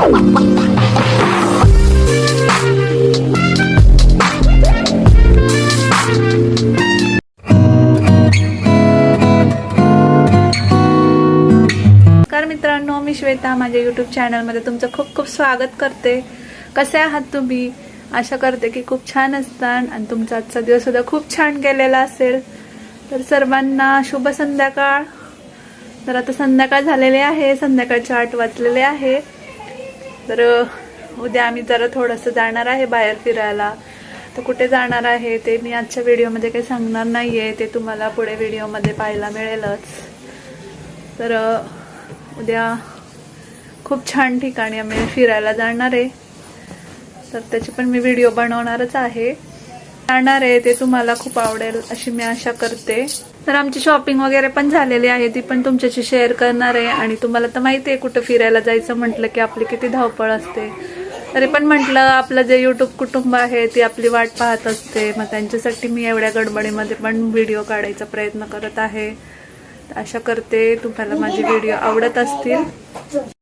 मित्रांनो मी श्वेता माझ्या यूट्यूब चॅनलमध्ये तुमचं खूप खूप स्वागत करते. कसे आहात तुम्ही? आशा करते की खूप छान असतान आणि तुमचा आजचा दिवससुद्धा खूप छान गेलेला असेल. तर सर्वांना शुभ संध्याकाळ. तर आता संध्याकाळ झालेले आहे संध्याकाळचे आठ वाजलेले आहे. तर उद्या आम्ही जरा थोडंसं जाणार आहे बाहेर फिरायला. तर कुठे जाणार आहे ते मी आजच्या व्हिडिओमध्ये काही सांगणार नाही आहे ते तुम्हाला पुढे व्हिडिओमध्ये पाहायला मिळेलच. तर उद्या खूप छान ठिकाणी आम्ही फिरायला जाणार आहे. तर त्याची पण मी व्हिडिओ बनवणारच आहे. जाणार आहे ते तुम्हाला खूप आवडेल अशी मी आशा करते. तर आमची शॉपिंग वगैरे पण झालेली आहे ती पण तुमच्याशी शेअर करणार आहे. आणि तुम्हाला तर माहिती आहे कुठं फिरायला जायचं म्हटलं की आपली किती धावपळ असते. तरी पण म्हटलं आपलं जे यूट्यूब कुटुंब आहे ती आपली वाट पाहत असते. मग त्यांच्यासाठी मी एवढ्या गडबडीमध्ये पण व्हिडिओ काढायचा प्रयत्न करत आहे. आशा करते तुम्हाला माझे व्हिडिओ आवडत असतील.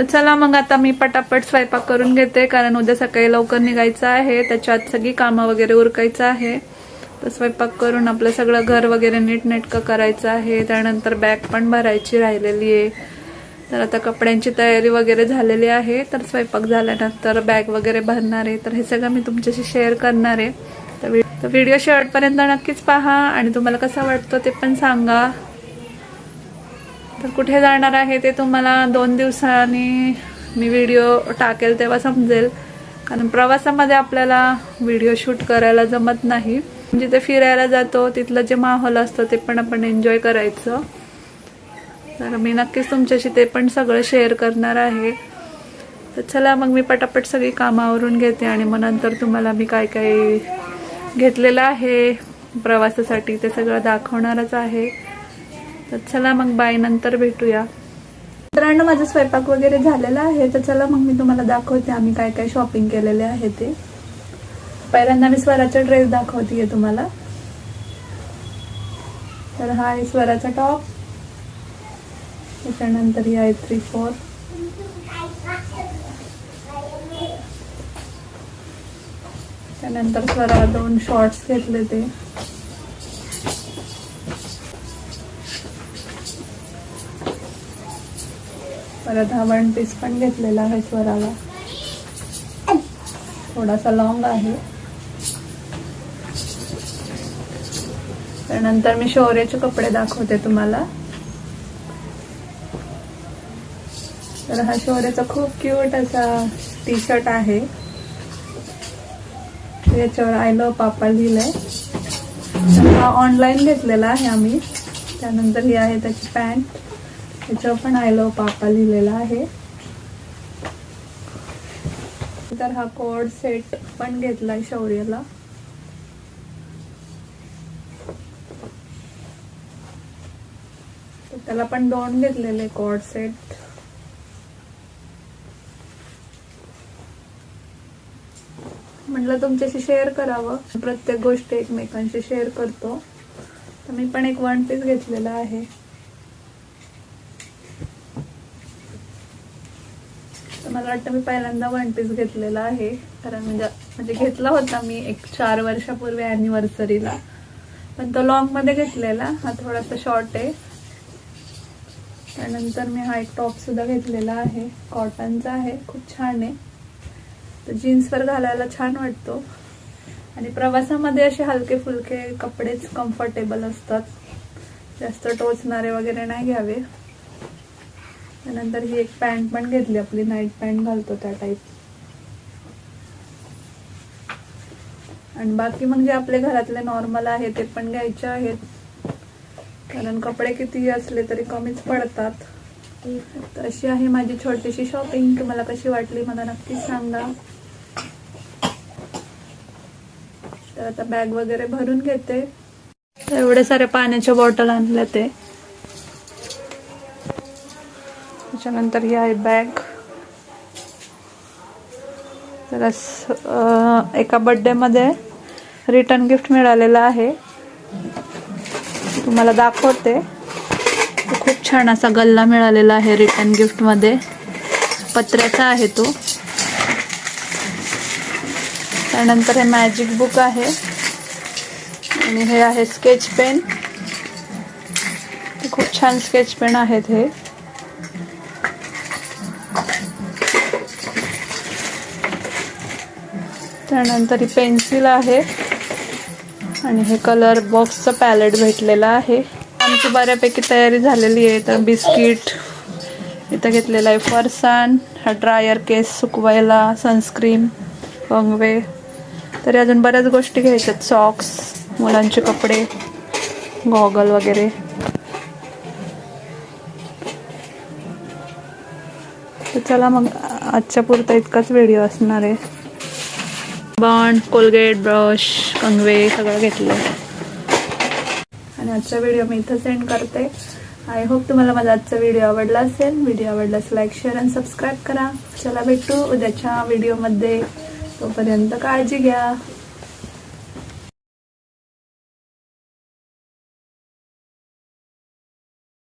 तर चला मग आता मी पटापट स्वयंपाक करून घेते कारण उद्या सकाळी लवकर निघायचं आहे. त्याच्यात सगळी कामं वगैरे उरकायचं आहे. तर स्वयंपाक करून आपलं सगळं घर वगैरे नीटनेटकं करायचं आहे. त्यानंतर बॅग पण भरायची राहिलेली आहे. तर आता कपड्यांची तयारी वगैरे झालेली आहे. तर स्वयंपाक झाल्यानंतर बॅग वगैरे भरणार आहे. तर हे सगळं मी तुमच्याशी शेअर करणार आहे. तर व्हिडिओ शेवटपर्यंत नक्कीच पहा आणि तुम्हाला कसा वाटतो ते पण सांगा. तर कुठे जाणार आहे ते तुम्हाला दोन दिवसांनी मी व्हिडिओ टाकेल तेव्हा समजेल. कारण प्रवासामध्ये आपल्याला व्हिडिओ शूट करायला जमत नाही. म्हणजे जिथे फिरायला जातो तिथलं जे माहोल असतं ते पण आपण एन्जॉय करायचं. तर मी नक्कीच तुमच्याशी ते पण सगळं शेअर करणार आहे. तर चला मग मी पटापट सगळी कामावरून घेते आणि मग नंतर तुम्हाला मी काय काय घेतलेलं आहे. प्रवासासाठी ते सगळं दाखवणारच आहे. तर चला मग बाय नंतर भेटूया. मित्रांनो माझा स्वयंपाक वगैरे झालेला आहे तर चला मग मी तुम्हाला दाखवते आम्ही काय काय शॉपिंग केलेले आहे ते. पहिल्यांदा मी स्वराचा ड्रेस दाखवते तुम्हाला. तर हा आहे स्वराचा टॉप त्याच्यानंतर ही आहे थ्री फोर त्यानंतर स्वरा दोन शॉर्ट्स घेतले ते. परत हा वन पीस पण घेतलेला आहे स्वराला. थोडासा लॉंग आहे. त्यानंतर मी शौर्याचे कपडे दाखवते तुम्हाला. तर हा शौर्याचा खूप क्यूट असा टी शर्ट आहे. याच्यावर आय लव पापा लिहिलंय. हा ऑनलाईन घेतलेला आहे आम्ही. त्यानंतर ही आहे त्याची पॅन्ट ह्याच्यावर पण आय लव पापा लिहिलेला आहे. तर हा कोड सेट पण घेतलाय शौर्यला. त्याला पण दोन घेतलेले कॉर्ड सेट म्हटलं तुमच्याशी शेअर करावं. प्रत्येक गोष्ट एकमेकांशी शेअर करतो. तर मी पण एक वन पीस घेतलेला आहे. मला वाटतं मी पहिल्यांदा वन पीस घेतलेला आहे. कारण म्हणजे म्हणजे घेतला होता मी एक चार वर्षापूर्वी अॅनिव्हर्सरीला पण तो लॉंगमध्ये घेतलेला. हा थोडासा शॉर्ट आहे. त्यानंतर मी हा एक टॉप सुद्धा घेतलेला आहे. कॉटनचा आहे. खूप छान आहे. तर जीन्सवर घालायला छान वाटतो. आणि प्रवासामध्ये असे हलके फुलके कपडेच कम्फर्टेबल असतात. जास्त टोचणारे वगैरे नाही घ्यावे. त्यानंतर ही एक पॅन्ट पण घेतली आपली नाईट पॅन्ट घालतो त्या टाईप आणि बाकी म्हणजे आपले घरातले नॉर्मल आहे ते पण घ्यायचे आहेत. कारण कपडे किती असले तरी कमीच पडतात. तर अशी आहे माझी छोटीशी शॉपिंग तुम्हाला कशी वाटली मला नक्कीच सांगा. तर आता बॅग वगैरे भरून घेते. तर एवढे सारे पाण्याच्या बॉटल आणल्या ते. त्याच्यानंतर ही आहे बॅग. तर एका बड्डेमध्ये रिटर्न गिफ्ट मिळालेलं आहे. तुम्हाला दाखवते. खूप छान असा गल्ला मिळालेला आहे रिटर्न गिफ्टमध्ये पत्र्याचा आहे तो. त्यानंतर हे मॅजिक बुक आहे. आणि हे आहे स्केच पेन. खूप छान स्केच पेन आहेत हे. त्यानंतर ही पेन्सिल आहे. आणि हे कलर बॉक्सचं पॅलेट भेटलेलं आहे. आमची बऱ्यापैकी तयारी झालेली आहे. तर बिस्किट इथं घेतलेलं आहे फरसान हा ड्रायर केस सुकवायला सनस्क्रीन कंगवे तरी अजून बऱ्याच गोष्टी घ्यायच्यात. सॉक्स मुलांचे कपडे गॉगल वगैरे. तर चला मग आजच्या पुरता इतकाच व्हिडिओ असणार आहे. बॉन्ड कोलगेट ब्रश कंगवे सगळं घेतलं आणि आजचा व्हिडिओ मी इथं सेंड करते. आय होप तुम्हाला माझा आजचा व्हिडिओ आवडला असेल. व्हिडिओ आवडल्यास लाईक शेअर आणि सबस्क्राईब करा. चला भेटू उद्याच्या व्हिडिओमध्ये तोपर्यंत काळजी घ्या.